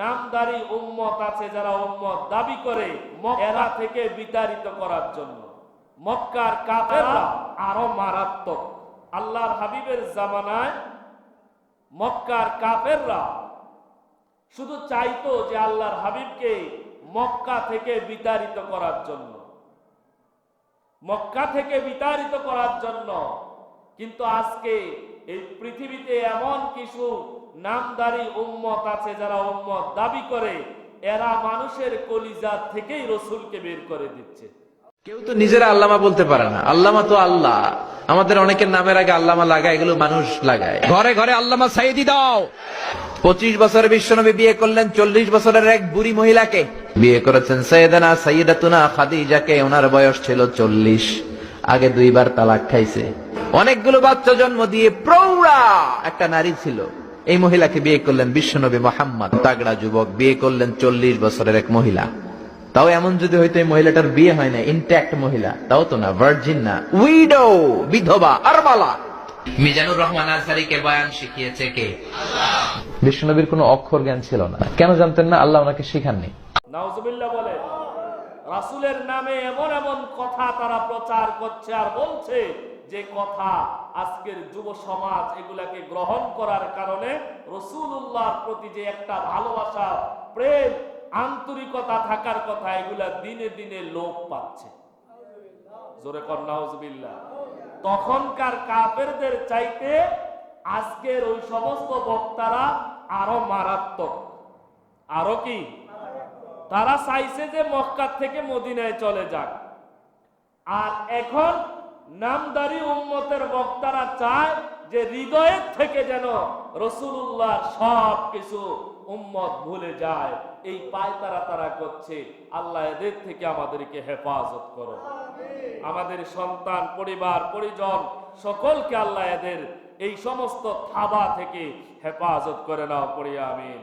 নামদারি উম্মত আছে যারা উম্মত দাবি করে এরা থেকে বিতাড়িত করার জন্য। মক্কার কাফেররা আরও মারাত্মক। আল্লাহর হাবিবের জামানায় মক্কার কাফেররা শুধু চাইতো যে আল্লাহর হাবিবকে মক্কা থেকে বিতাড়িত করার জন্য। মক্কা থেকে বিতাড়িত করার জন্য কিন্তু আজকে এই পৃথিবীতে এমন কিছু নামদারি উম্মত আছে যারা উম্মত দাবি করে, এরা মানুষের কলিজা থেকেই রসুলকে বের করে দিচ্ছে। কেউ তো নিজেরা আল্লামা বলতে পারে না। আল্লামা তো আল্লাহ। আমাদের অনেকের নামের আগে আল্লামা লাগায়, এগুলো মানুষ লাগায়। ঘরে ঘরে আল্লামা সাইদি দাও। পঁচিশ বছর বিশ্বনবী বিয়ে করলেন, চল্লিশ বছরের এক বুড়ি মহিলাকে বিয়ে করেছেন। সৈয়দানা সৈয়দাতুনা খাদিজাকে, ওনার বয়স ছিল চল্লিশ। আগে দুইবার তালাক খাইছে। অনেকগুলো বাচ্চা জন্ম দিয়ে প্রৌঢ়া একটা নারী ছিল। এই মহিলাকে বিয়ে করলেন বিশ্বনবী মোহাম্মদ। তাগড়া যুবক বিয়ে করলেন চল্লিশ বছরের এক মহিলা। তাও এমন যদি হয়তো এই মহিলাটার বিয়ে হয় না ইন্ট্যাক্ট মহিলা তাও তো না ভার্জিন না। উইডো বিধবা আরমালা মিজানুর রহমান আনসারিকে বয়ান শিখিয়েছে কে? বিষ্ণুনবীর কোনো অক্ষর জ্ঞান ছিল না। কেন জানতেন না আল্লাহ ওনাকে শিখাননি। নাউজুবিল্লাহ বলে রাসূলের নামে এমন এমন কথা তারা প্রচার করছে আর বলছে যে কথা আজকের যুব সমাজ এগুলাকে গ্রহণ করার কারণে রসুল্লাহর প্রতি যে একটা ভালোবাসা, প্রেম, আন্তরিকতা থাকার কথা এগুলা দিনে দিনে লোপ পাচ্ছে। জোরে কর তখনকার কাপেরদের চাইতে আজকের ওই সমস্ত বক্তারা আরও মারাত্মক। আরও কি? তারা চাইছে যে মক্কা থেকে মদিনায় চলে যাক। আর এখন নামদারি উম্মতের বক্তারা চায় যে হৃদয়ের থেকে যেন রসুল্লাহ সব কিছু উম্মত ভুলে যায়। এই পায়তারা তারা করছে। আল্লাহ এদের থেকে আমাদেরকে হেফাজত করো। আমাদের সন্তান পরিবার পরিজন সকলকে আল্লাহ এদের এই সমস্ত থাবা থেকে হেফাজত করে নাও পড়ি আমিন।